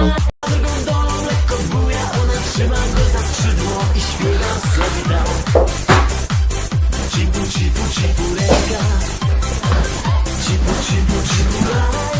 Wyglądała lekko buja, ona trzyma go za skrzydło i śpiewa sobie tam Cipu, cipu, cipu, ręka Cipu, cipu, cipu, ręka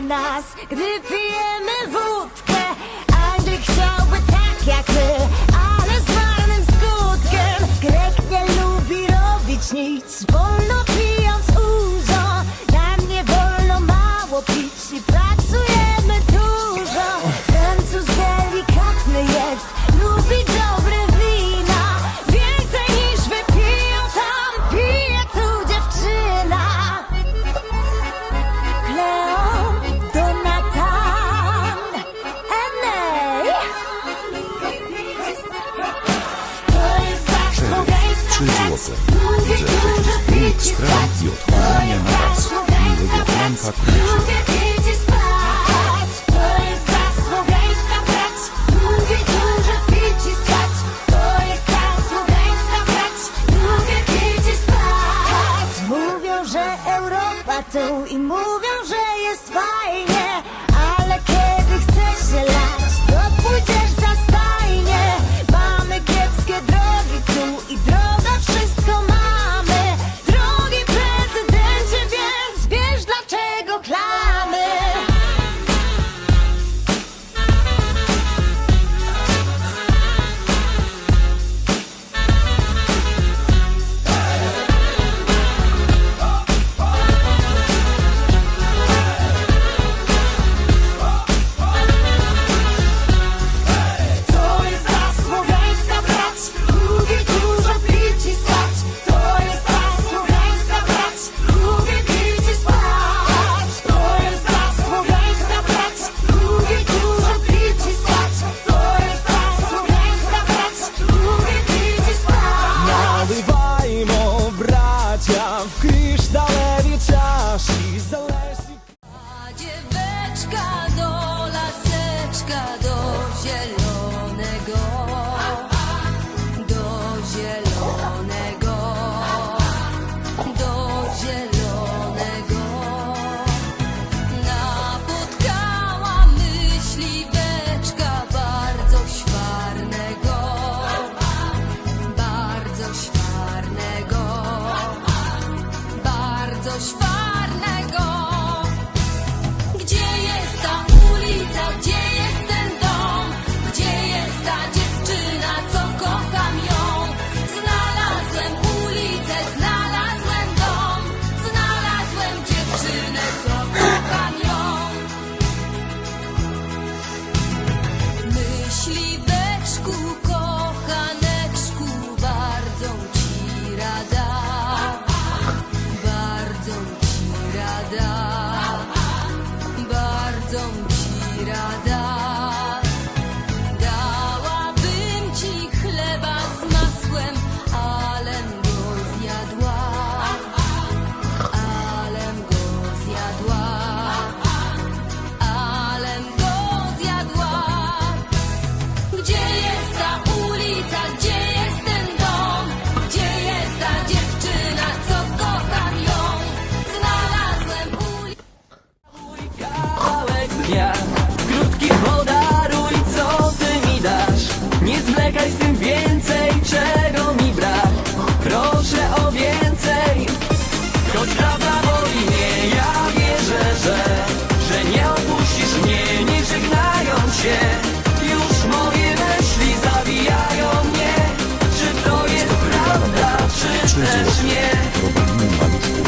nas, gdy pijemy wódkę. Anglik chciałby tak jak my, ale z marnym skutkiem. Grek nie lubi robić nic, wolno pić Nie zwlekaj z tym więcej, czego mi brak. Proszę o więcej. Choć prawda boli mnie, ja wierzę, że Że nie opuścisz mnie, nie żegnając się. Już moje myśli zawijają mnie. Czy to jest prawda, czy też nie? Robimy maluszku,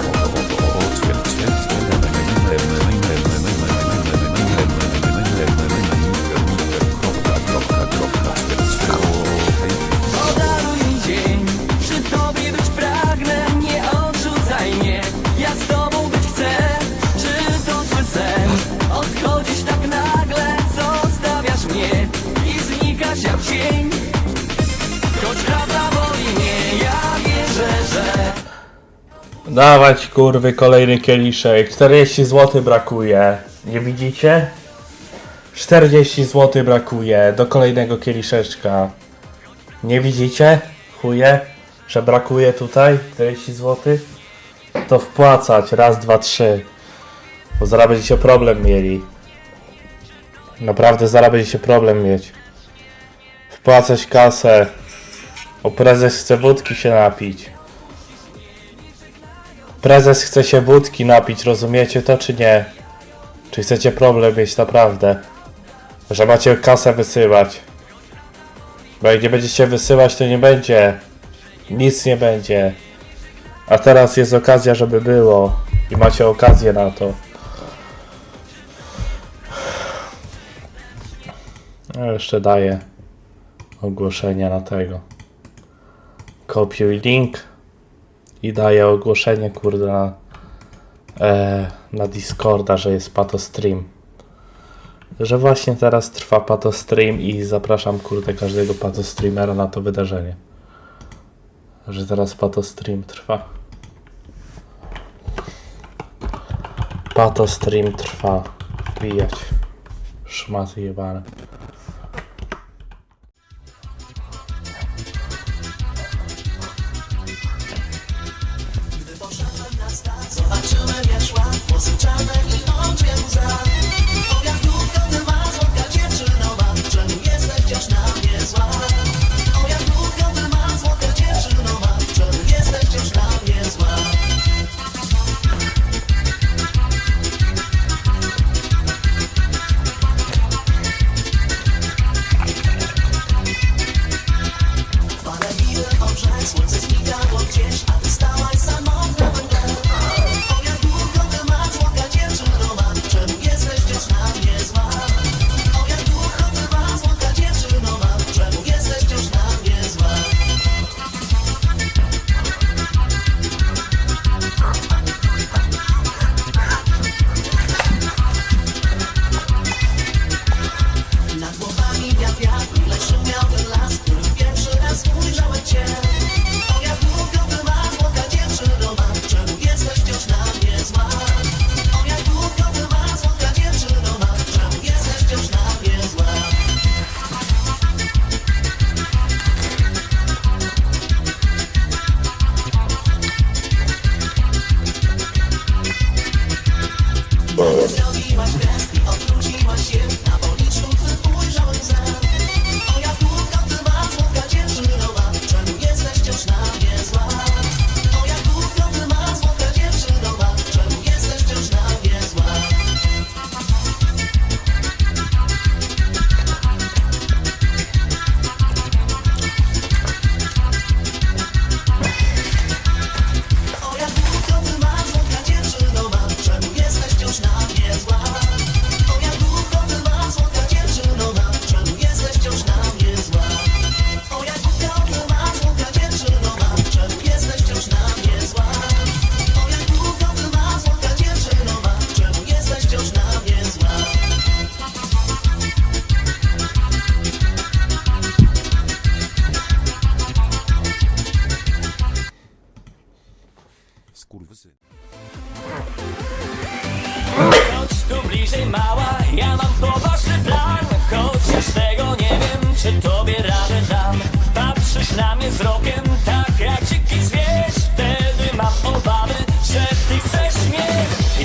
też w cień Choć prawda boli mnie, ja wierzę, że Dawać kurwy kolejny kieliszek. 40 zł brakuje. Nie widzicie? 40 zł brakuje do kolejnego kieliszeczka. Nie widzicie? Chuje? Że brakuje tutaj? 40 zł? To wpłacać, raz, dwa, trzy. Bo zaraz będziecie problem mieli. Naprawdę zaraz będziecie problem mieć. Wpłacać kasę. O prezes chce wódki się napić. Prezes chce się wódki napić, rozumiecie to czy nie? Czy chcecie problem mieć naprawdę? Że macie kasę wysyłać. Bo jak nie będziecie wysyłać, to nie będzie. Nic nie będzie. A teraz jest okazja, żeby było. I macie okazję na to. No jeszcze daję ogłoszenie na tego. Kopiuj link i daję ogłoszenie, kurde, na, e, na Discorda, że jest Pato Stream. Że właśnie teraz trwa Pato Stream i zapraszam, kurde, każdego Pato Streamera na to wydarzenie. Że teraz Pato Stream trwa. Pato Stream trwa. Wbijać. Szmaty jebane.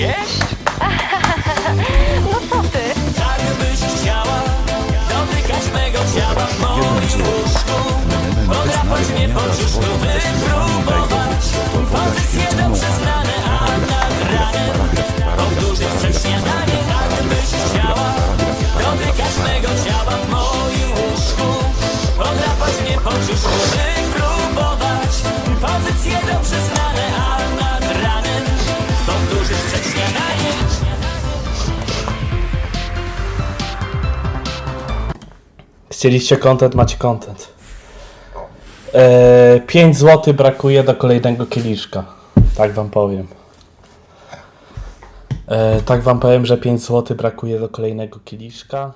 yeah? Chcieliście content, macie content. Eee, 5 zł brakuje do kolejnego kieliszka. Tak wam powiem. Eee, tak wam powiem, że 5 zł brakuje do kolejnego kieliszka.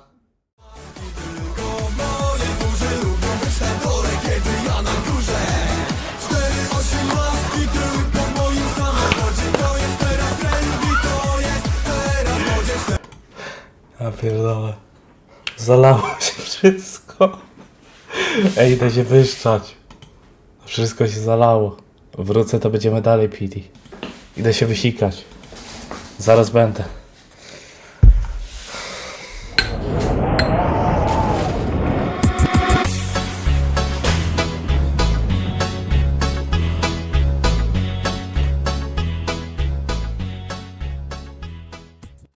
A pierdolę. Zalało się wszystko. Ej, idę się wyszczać. Wszystko się zalało. Wrócę, to będziemy dalej pili. Idę się wysikać. Zaraz będę.